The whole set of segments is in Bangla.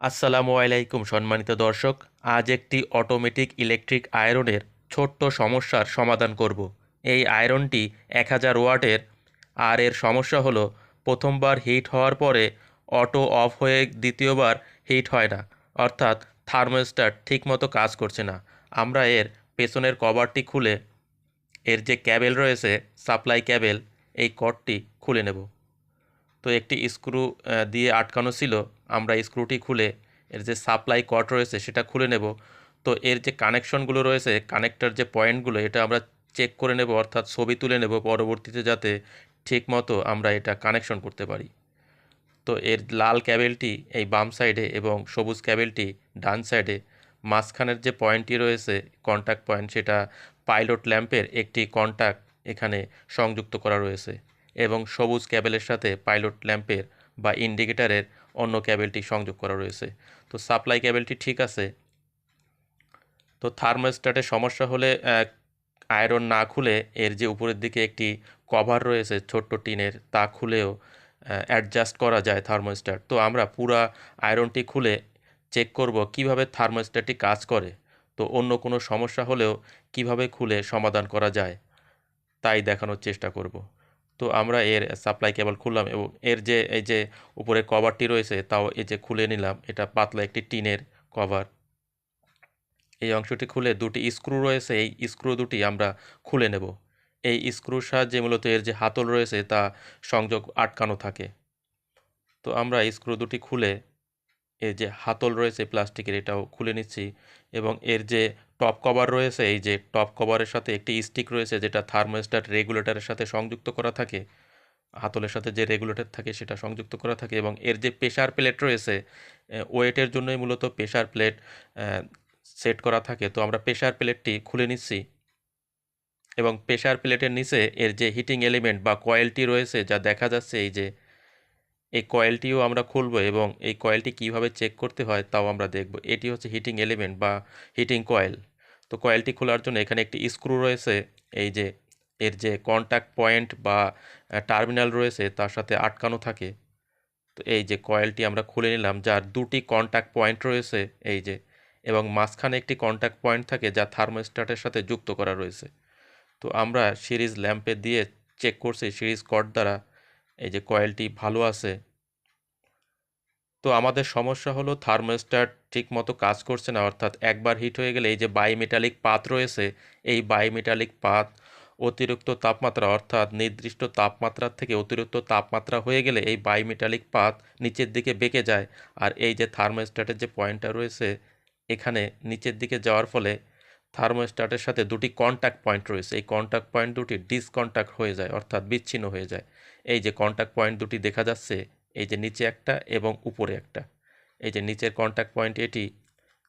আসসালামু আলাইকুম, সম্মানিত দর্শক। আজ একটি অটোমেটিক ইলেকট্রিক আয়রনের ছোট্ট সমস্যার সমাধান করব। এই আয়রনটি এক হাজার ওয়াটের। আর এর সমস্যা হলো, প্রথমবার হিট হওয়ার পরে অটো অফ হয়ে দ্বিতীয়বার হিট হয় না। অর্থাৎ থার্মোস্ট্যাট ঠিকমতো কাজ করছে না। আমরা এর পেছনের কভারটি খুলে, এর যে ক্যাবেল রয়েছে সাপ্লাই ক্যাবেল এই কর্ডটি খুলে নেব। তো একটি স্ক্রু দিয়ে আটকানো ছিল। আমরা স্ক্রুটি খুলে এর যে সাপ্লাই কট রয়েছে সেটা খুলে নেব। তো এর যে কানেকশনগুলো রয়েছে, কানেক্টর যে পয়েন্টগুলো, এটা আমরা চেক করে নেব, অর্থাৎ ছবি তুলে নেব পরবর্তীতে যাতে ঠিকমতো আমরা এটা কানেকশন করতে পারি। তো এর লাল ক্যাবেলটি এই বাম সাইডে এবং সবুজ ক্যাবেলটি ডান সাইডে। মাঝখানের যে পয়েন্টটি রয়েছে কন্ট্যাক্ট পয়েন্ট সেটা পাইলট ল্যাম্পের একটি কন্ট্যাক্ট এখানে সংযুক্ত করা রয়েছে। এবং সবুজ ক্যাবেলের সাথে পাইলট ল্যাম্পের বা ইন্ডিকেটারের অন্য ক্যাবেলটি সংযোগ করা রয়েছে। তো সাপ্লাই ক্যাবেলটি ঠিক আছে। তো থার্মোস্ট্যাটের সমস্যা হলে আয়রন না খুলে এর যে উপরের দিকে একটি কভার রয়েছে ছোট্ট টিনের, তা খুলেও অ্যাডজাস্ট করা যায় থার্মোস্ট্যাট। তো আমরা পুরা আয়রনটি খুলে চেক করব কীভাবে থার্মোস্ট্যাটটি কাজ করে। তো অন্য কোনো সমস্যা হলেও কীভাবে খুলে সমাধান করা যায়, তাই দেখানোর চেষ্টা করব। তো আমরা এর সাপ্লাই কেবল খুললাম এবং এর যে, এই যে উপরে কভারটি রয়েছে, তাও এই যে খুলে নিলাম। এটা পাতলা একটি টিনের কভার এই অংশটি খুলে দুটি স্ক্রু রয়েছে, এই স্ক্রু দুটি আমরা খুলে নেব। এই স্ক্রুর সাহায্যে মূলত এর যে হাতল রয়েছে, তা সংযোগ আটকানো থাকে। তো আমরা স্ক্রু দুটি খুলে এর যে হাতল রয়েছে প্লাস্টিকের, এটাও খুলে নিচ্ছি এবং এর যে টপ কভার রয়েছে, এই যে টপ কভারের সাথে একটি স্টিক রয়েছে, যেটা থার্মোস্ট্যাট রেগুলেটরের সাথে সংযুক্ত করা থাকে, হাতলের সাথে যে রেগুলেটর থাকে সেটা সংযুক্ত করা থাকে, এবং এর যে প্রেশার প্লেট রয়েছে ওয়েটের জন্যই মূলত প্রেশার প্লেট সেট করা থাকে। তো আমরা প্রেশার প্লেটটি খুলে নিচ্ছি, এবং প্রেশার প্লেটের নিচে এর যে হিটিং এলিমেন্ট বা কয়েলটি রয়েছে, যা দেখা যাচ্ছে এই যে এই কয়েলটিও আমরা খুলব এবং এই কয়েলটি কীভাবে চেক করতে হয় তাও আমরা দেখব। এটি হচ্ছে হিটিং এলিমেন্ট বা হিটিং কয়েল তো কয়েলটি খোলার জন্য এখানে একটি স্ক্রু রয়েছে। এই যে, এর যে কন্ট্যাক্ট পয়েন্ট বা টার্মিনাল রয়েছে তার সাথে আটকানো থাকে। তো এই যে কয়েলটি আমরা খুলে নিলাম যার দুটি কন্ট্যাক্ট পয়েন্ট রয়েছে, এই যে, এবং মাঝখানে একটি কন্ট্যাক্ট পয়েন্ট থাকে যা থার্মোস্ট্যাটের সাথে যুক্ত করা রয়েছে। তো আমরা সিরিজ ল্যাম্পে দিয়ে চেক করছি সিরিজ কর্ড দ্বারা। এই যে কয়েলটি ভালো আছে। তো আমাদের সমস্যা হলো থার্মোস্ট্যাট ঠিক মতো কাজ করছে না, অর্থাৎ একবার হিট হয়ে গেলে এই যে বায়োমেটালিক পাত রয়েছে, এই বায়োমেটালিক পাত অতিরিক্ত তাপমাত্রা, অর্থাৎ নির্দিষ্ট তাপমাত্রার থেকে অতিরিক্ত তাপমাত্রা হয়ে গেলে এই বায়োমেটালিক পাত নিচের দিকে বেঁকে যায়। আর এই যে থার্মোস্ট্যাটের যে পয়েন্টটা রয়েছে, এখানে নিচের দিকে যাওয়ার ফলে থার্মোস্ট্যাটের সাথে দুটি কন্ট্যাক্ট পয়েন্ট রয়েছে। এই কন্ট্যাক্ট পয়েন্ট দুটি ডিসকন্ট্যাক্ট হয়ে যায়, অর্থাৎ বিচ্ছিন্ন হয়ে যায়। এই যে কন্ট্যাক্ট পয়েন্ট দুটি দেখা যাচ্ছে, এই যে নিচে একটা এবং উপরে একটা। এই যে নিচের কন্ট্যাক্ট পয়েন্ট এটি,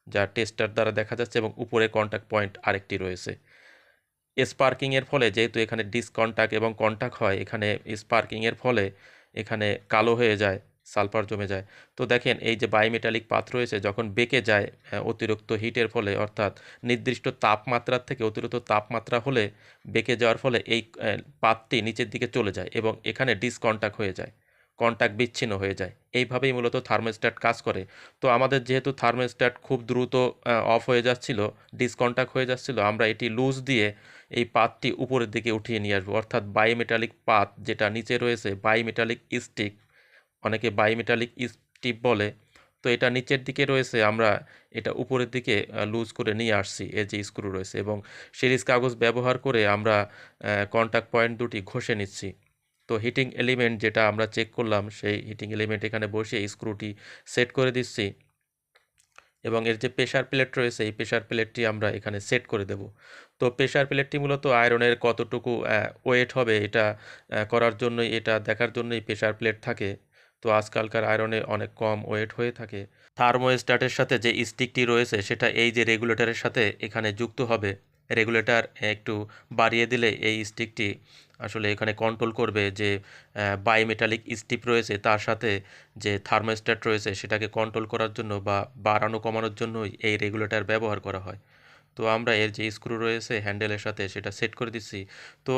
যা টেস্টার দ্বারা দেখা যাচ্ছে, এবং উপরে কন্ট্যাক্ট পয়েন্ট আরেকটি রয়েছে। স্পার্কিংয়ের ফলে যেহেতু এখানে ডিসকন্ট্যাক্ট এবং কন্ট্যাক্ট হয়, এখানে স্পার্কিংয়ের ফলে এখানে কালো হয়ে যায়। সালফার জমে যায়। তো দেখেন, এই যে বায়োমেটালিক পাত রয়েছে, যখন বেঁকে যায় অতিরিক্ত হিটের ফলে, অর্থাৎ নির্দিষ্ট তাপমাত্রার থেকে অতিরিক্ত তাপমাত্রা হলে বেঁকে যাওয়ার ফলে এই পাতটি নিচের দিকে চলে যায় এবং এখানে ডিসকন্ট্যাক্ট হয়ে যায় কন্ট্যাক্ট বিচ্ছিন্ন হয়ে যায়। এইভাবেই মূলত থার্মোস্ট্যাট কাজ করে। তো আমাদের যেহেতু থার্মোস্ট্যাট খুব দ্রুত অফ হয়ে যাচ্ছিল ডিসকন্ট্যাক্ট হয়ে যাচ্ছিল, আমরা এটি লুজ দিয়ে এই পাতটি উপরের দিকে উঠিয়ে নিয়ে আসব। অর্থাৎ বায়োমেটালিক পাত যেটা নিচে রয়েছে বায়োমেটালিক স্টিক অনেকে বায়োমেটালিক স্টিপ বলে। তো এটা নিচের দিকে রয়েছে, আমরা এটা উপরের দিকে লুজ করে নিয়ে আসছি এর যে স্ক্রু রয়েছে এবং সিরিজ কাগজ ব্যবহার করে আমরা কন্ট্যাক্ট পয়েন্ট দুটি ঘষে নিচ্ছি। তো হিটিং এলিমেন্ট যেটা আমরা চেক করলাম, সেই হিটিং এলিমেন্ট এখানে বসে স্ক্রুটি সেট করে দিচ্ছি। এবং এর যে প্রেশার প্লেট রয়েছে, এই প্রেশার প্লেটটি আমরা এখানে সেট করে দেব। তো প্রেশার প্লেটটি মূলত আয়রনের কতটুকু ওয়েট হবে এটা করার জন্যই, এটা দেখার জন্যই প্রেশার প্লেট থাকে। তো আজকালকার আয়রনে অনেক কম ওয়েট হয়ে থাকে। থার্মোস্ট্যাটের সাথে যে স্টিকটি রয়েছে, সেটা এই যে রেগুলেটরের সাথে এখানে যুক্ত হবে, রেগুলেটর একটু বাড়িয়ে দিলে এই স্টিকটি আসলে এখানে কন্ট্রোল করবে যে বায়োমেটালিক স্টিপ রয়েছে, তার সাথে যে থার্মোস্ট্যাট রয়েছে, সেটাকে কন্ট্রোল করার জন্য বা বাড়ানো কমানোর জন্যই এই রেগুলেটর ব্যবহার করা হয়। তো আমরা এর যে স্ক্রু রয়েছে হ্যান্ডেলের সাথে সেটা সেট করে দিচ্ছি। তো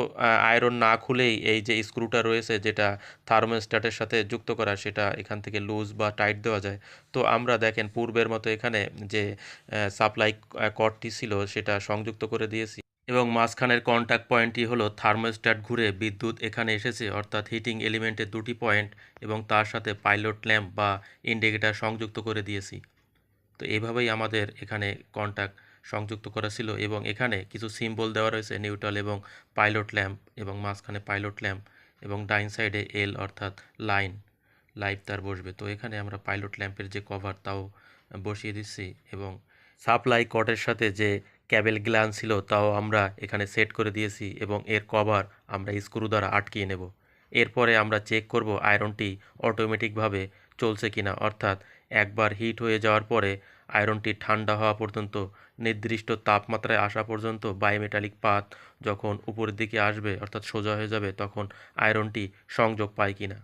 আয়রন না খুলেই এই যে স্ক্রুটা রয়েছে যেটা থার্মোস্ট্যাটের সাথে যুক্ত করা সেটা এখান থেকে লুজ বা টাইট দেওয়া যায়। তো আমরা দেখেন পূর্বের মতো এখানে যে সাপ্লাই কর্ডটি ছিল সেটা সংযুক্ত করে দিয়েছি এবং মাঝখানের কন্ট্যাক্ট পয়েন্টটি হলো থার্মোস্ট্যাট ঘুরে বিদ্যুৎ এখানে এসেছে অর্থাৎ হিটিং এলিমেন্টের দুটি পয়েন্ট এবং তার সাথে পাইলট ল্যাম্প বা ইন্ডিকেটার সংযুক্ত করে দিয়েছি। তো এইভাবেই আমাদের এখানে কন্ট্যাক্ট সংযুক্ত করা ছিল এবং এখানে কিছু সিম্বল দেওয়া রয়েছে নিউট্রাল এবং পাইলট ল্যাম্প এবং মাঝখানে পাইলট ল্যাম্প এবং ডাইন সাইডে এল অর্থাৎ লাইন লাইভ তার বসবে। তো এখানে আমরা পাইলট ল্যাম্পের যে কভার তাও বসিয়ে দিচ্ছি এবং সাপ্লাই কটের সাথে যে ক্যাবেল গ্ল্যান ছিল তাও আমরা এখানে সেট করে দিয়েছি এবং এর কভার আমরা স্ক্রু দ্বারা আটকিয়ে নেব। এরপরে আমরা চেক করব আয়রনটি অটোমেটিকভাবে চলছে কিনা, অর্থাৎ একবার হিট হয়ে যাওয়ার পরে আয়রনটি ঠান্ডা হওয়া পর্যন্ত, নির্দিষ্ট তাপমাত্রায় আসা পর্যন্ত বায়োমেটালিক পাত যখন উপরের দিকে আসবে, অর্থাৎ সোজা হয়ে যাবে, তখন আয়রনটি সংযোগ পায় কিনা।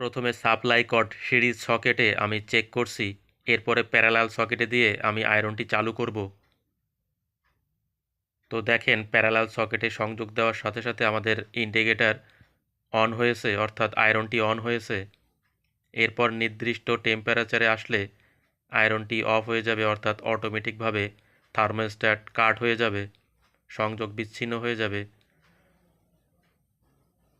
প্রথমে সাপ্লাই কট সিরিজ সকেটে আমি চেক করছি, এরপরে প্যারালাল সকেটে দিয়ে আমি আয়রনটি চালু করব। তো দেখেন, প্যারালাল সকেটে সংযোগ দেওয়ার সাথে সাথে আমাদের ইন্ডিকেটার অন হয়েছে, অর্থাৎ আয়রনটি অন হয়েছে। এরপর নির্দিষ্ট টেম্পারেচারে আসলে আয়রনটি অফ হয়ে যাবে অর্থাৎ অটোমেটিকভাবে থার্মোস্ট্যাট কাট হয়ে যাবে, সংযোগ বিচ্ছিন্ন হয়ে যাবে।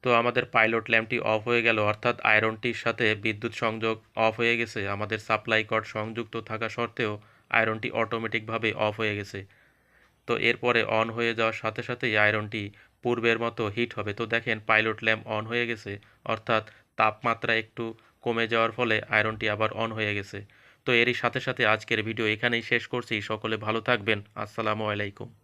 তো আমাদের পাইলট ল্যাম্পটি অফ হয়ে গেল, অর্থাৎ আয়রনটির সাথে বিদ্যুৎ সংযোগ অফ হয়ে গেছে। আমাদের সাপ্লাই কর্ড সংযুক্ত থাকা সত্ত্বেও আয়রনটি অটোমেটিকভাবে অফ হয়ে গেছে। তো এরপরে অন হয়ে যাওয়ার সাথে সাথেই আয়রনটি পূর্বের মতো হিট হবে। তো দেখেন পাইলট ল্যাম্প অন হয়ে গেছে, অর্থাৎ তাপমাত্রা একটু কমে যাওয়ার ফলে আয়রনটি আবার অন হয়ে গেছে। তো এরই সাথে সাথে আজকের ভিডিও এখানেই শেষ করছি। সকলে ভালো থাকবেন। আসসালামু আলাইকুম।